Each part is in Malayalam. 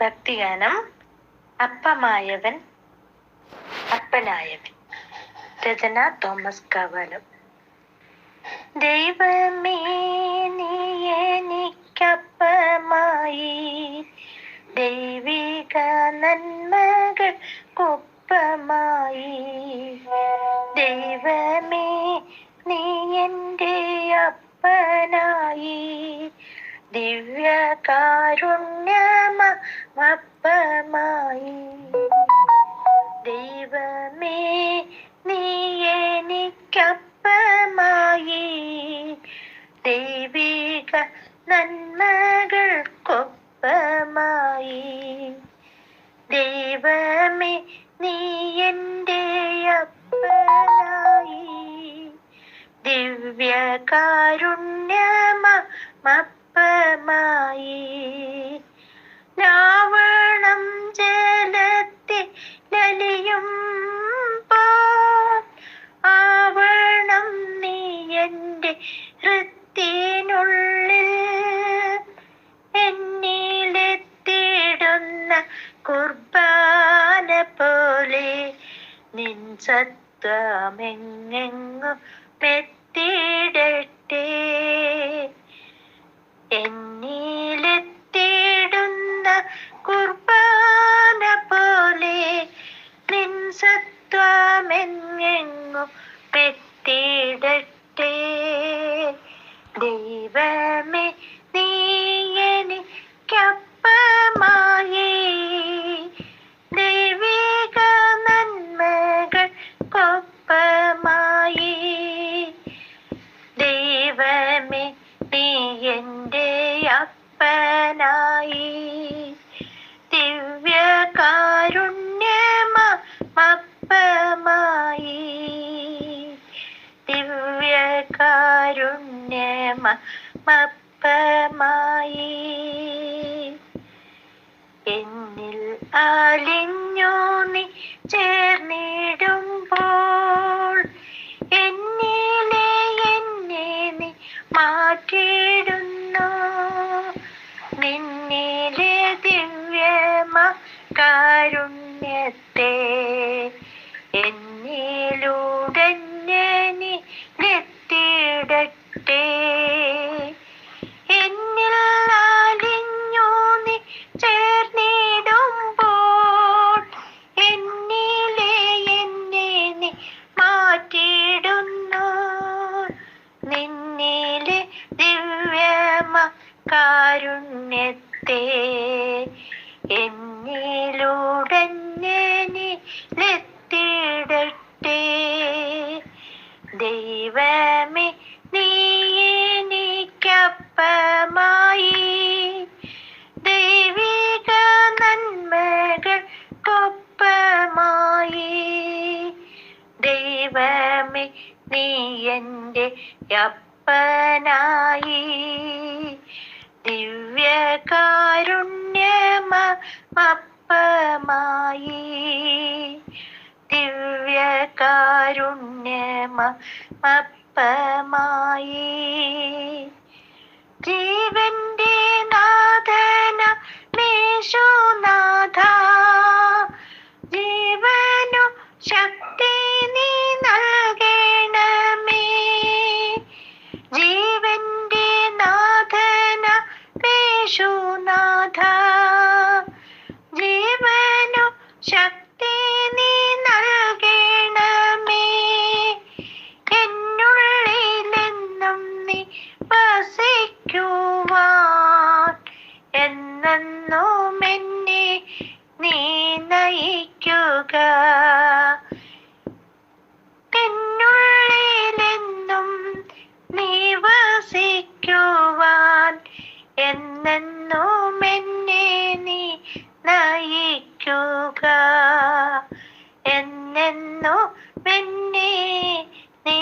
ഭക്തിഗാനം അപ്പമായവൻ അപ്പനായവൻ. രചന തോമസ് കവാലം. ദൈവമേ നീ എനിക്കപ്പമായി. ദൈവിക നന്മകൾ ദിവ്യകാരുണ്യമപ്പമായി ദൈവമേ നീ എനിക്കപ്പമായി. ദൈവിക നന്മകൾക്കൊപ്പമായി. ദൈവമേ നീ എന്റെ അപ്പനായി. ദിവ്യകാരുണ്യമപ്പമായി രാവണം ജലത്തെ ലലിയും ആവണം നീ എന്റെ ഹൃത്തിനുള്ളിൽ. എന്നിലെത്തിടുന്ന കുർബാന പോലെ നിൻ സത്വമെങ്ങെങ്ങും മെത്തിടട്ടെ എന്നിലെത്തിടുന്ന അപ്പനായി ദിവ്യകാരുണ്യമപ്പമായി ദിവ്യകാരുണ്യമപ്പമായി എന്നിൽ അലിഞ്ഞു നിന്നിലെ ദിവ്യമ കാരുണ്യത്തെ നീ എത്തിയിടട്ടെ ദൈവമേ നീ എനിക്കപ്പമായി ദൈവിക നന്മകൾ കൊപ്പമായി. ദൈവമേ നീ എന്റെ അപ്പനായി. ദിവ്യകാരുണ്യമപ്പമായി ദിവ്യകാരുണ്യമപ്പമായി ജീവന്റെ നാഥന മേശുനാഥ. എന്നെന്നും എന്നെ നീ നയിക്കുക. എന്നെന്നും എന്നെ നീ നയിക്കുക. എന്നെന്നും എന്നെ നീ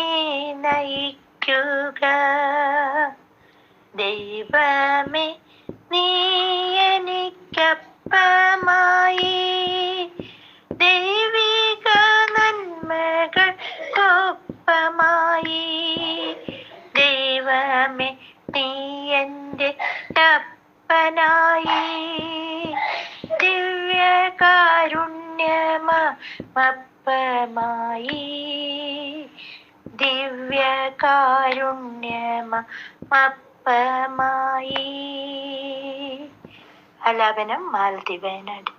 നയിക്കുക. ദൈവമേ ദിവ്യകാരുണ്യമാ ദിവ്യകാരുണ്യമപ്പമായി ദിവ്യകാരുണ്യമപ്പമായി അലാപനം മാലതി വയനാട്